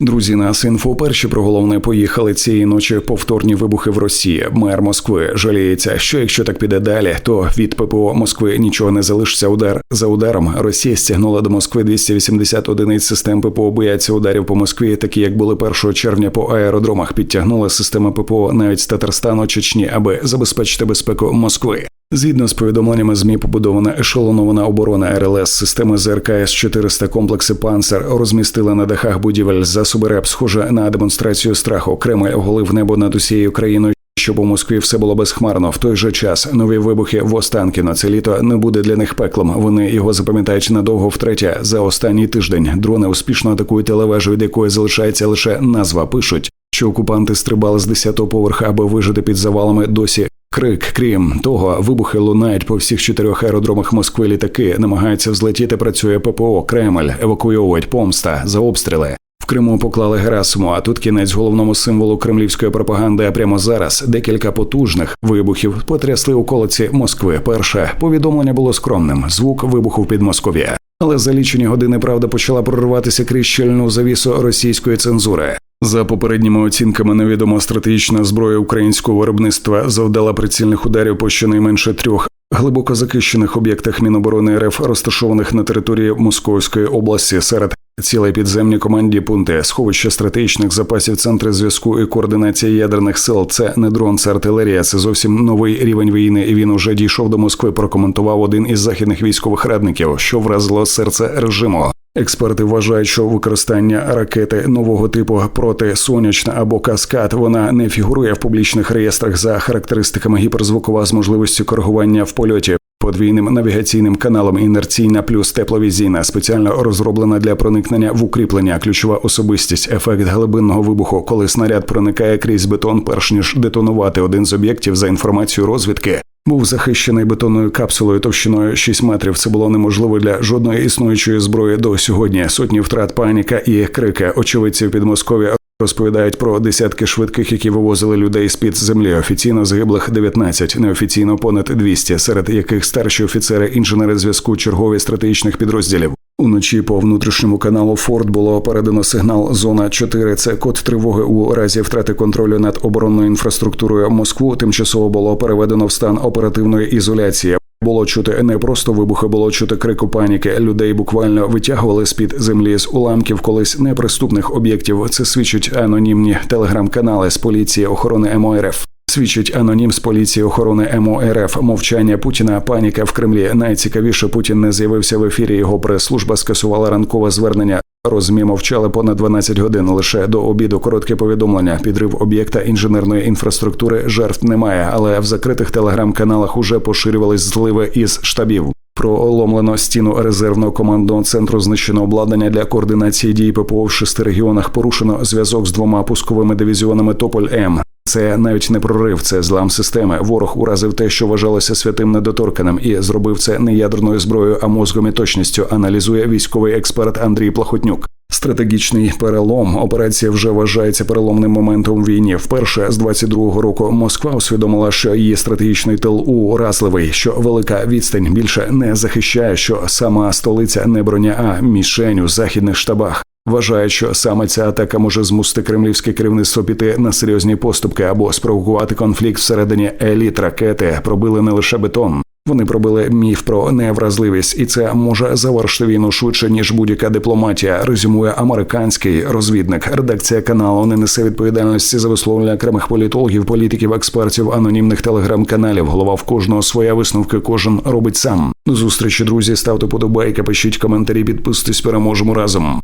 Друзі, на Синфо перші про головне поїхали цієї ночі повторні вибухи в Росії. Мер Москви жаліється, що якщо так піде далі, то від ППО Москви нічого не залишиться. Удар за ударом. Росія стягнула до Москви 280 одиниць систем ППО. Бояться ударів по Москві, такі як були 1 червня по аеродромах. Підтягнула система ППО навіть з Татарстану Чечні, аби забезпечити безпеку Москви. Згідно з повідомленнями змі, побудована ешелонована оборона РЛС системи ЗРК С-400 комплекси «Панцер» розмістили на дахах будівель засоби РЕП, схоже на демонстрацію страху. Кремль оголив небо над усією країною. Щоб у Москві все було безхмарно. В той же час нові вибухи в Останкіно. Це літо не буде для них пеклом. Вони його запам'ятають надовго втретє. За останній тиждень дрони успішно атакують телевежу, від якої залишається лише назва. Пишуть, що окупанти стрибали з 10-го поверха, аби вижити під завалами. Досі Крик, крім того, вибухи лунають по всіх чотирьох аеродромах Москви. Літаки намагаються взлетіти. Працює ППО, Кремль, евакуйовують помста за обстріли. В Криму поклали Герасиму, а тут кінець головному символу кремлівської пропаганди. А прямо зараз декілька потужних вибухів потрясли околиці Москви. Перше повідомлення було скромним. Звук вибуху в Підмосков'я. Але за лічені години правда почала прориватися крізь щільну завісу російської цензури. За попередніми оцінками, невідомо стратегічна зброя українського виробництва завдала прицільних ударів по щонайменше трьох глибоко захищених об'єктах Міноборони РФ, розташованих на території Московської області, серед цілей підземні команді пункти, сховища стратегічних запасів, центри зв'язку і координації ядерних сил. Це не дрон, це артилерія. Це зовсім новий рівень війни. І він уже дійшов до Москви. Прокоментував один із західних військових радників, що вразило серце режиму. Експерти вважають, що використання ракети нового типу проти сонячна або каскад вона не фігурує в публічних реєстрах за характеристиками гіперзвукова з можливістю коригування в польоті. Подвійним навігаційним каналом інерційна плюс тепловізійна спеціально розроблена для проникнення в укріплення. Ключова особистість, ефект глибинного вибуху, коли снаряд проникає крізь бетон, перш ніж детонувати один з об'єктів за інформацією розвідки був захищений бетонною капсулою товщиною 6 метрів. Це було неможливо для жодної існуючої зброї до сьогодні. Сотні втрат паніка і крики очевидці в Підмосков'я розповідають про десятки швидких, які вивозили людей з під землі. Офіційно загиблих 19, неофіційно понад 200, серед яких старші офіцери, інженери зв'язку, чергові стратегічних підрозділів. Уночі по внутрішньому каналу Форд було передано сигнал Зона 4 Це код тривоги у разі втрати контролю над оборонною інфраструктурою Москву. Тимчасово було переведено в стан оперативної ізоляції. Було чути не просто вибухи, було чути крику паніки. Людей буквально витягували з під землі з уламків колись неприступних об'єктів. Це свідчать анонімні телеграм-канали з поліції охорони МОРФ. Свідчить анонім з поліції охорони МОРФ. Мовчання Путіна, паніка в Кремлі. Найцікавіше Путін не з'явився в ефірі. Його прес-служба скасувала ранкове звернення. Розмі мовчали понад 12 годин. Лише до обіду коротке повідомлення. Підрив об'єкта інженерної інфраструктури жертв немає, але в закритих телеграм-каналах уже поширювались зливи із штабів. Проломлено стіну резервного командного центру знищено обладнання для координації дій ППО в шести регіонах. Порушено зв'язок з двома пусковими дивізіонами Тополь М. Це навіть не прорив, це злам системи. Ворог уразив те, що вважалося святим недоторканим, і зробив це не ядерною зброєю, а мозгом і точністю. Аналізує військовий експерт Андрій Плахотнюк. Стратегічний перелом операція вже вважається переломним моментом війні. Вперше з 22-го року Москва усвідомила, що її стратегічний тил уразливий, що велика відстань більше не захищає, що сама столиця не броня, а мішень у західних штабах. Вважають, що саме ця атака може змусити кремлівське керівництво піти на серйозні поступки або спровокувати конфлікт всередині еліт ракети. Пробили не лише бетон. Вони пробили міф про невразливість, і це може завершити війну швидше ніж будь-яка дипломатія. Резюмує американський розвідник. Редакція каналу не несе відповідальності за висловлення окремих політологів, політиків, експертів, анонімних телеграм-каналів. Голова в кожного своя висновки. Кожен робить сам. До зустрічі друзі ставте подобайки, пишіть коментарі, підписуйтесь, переможемо разом.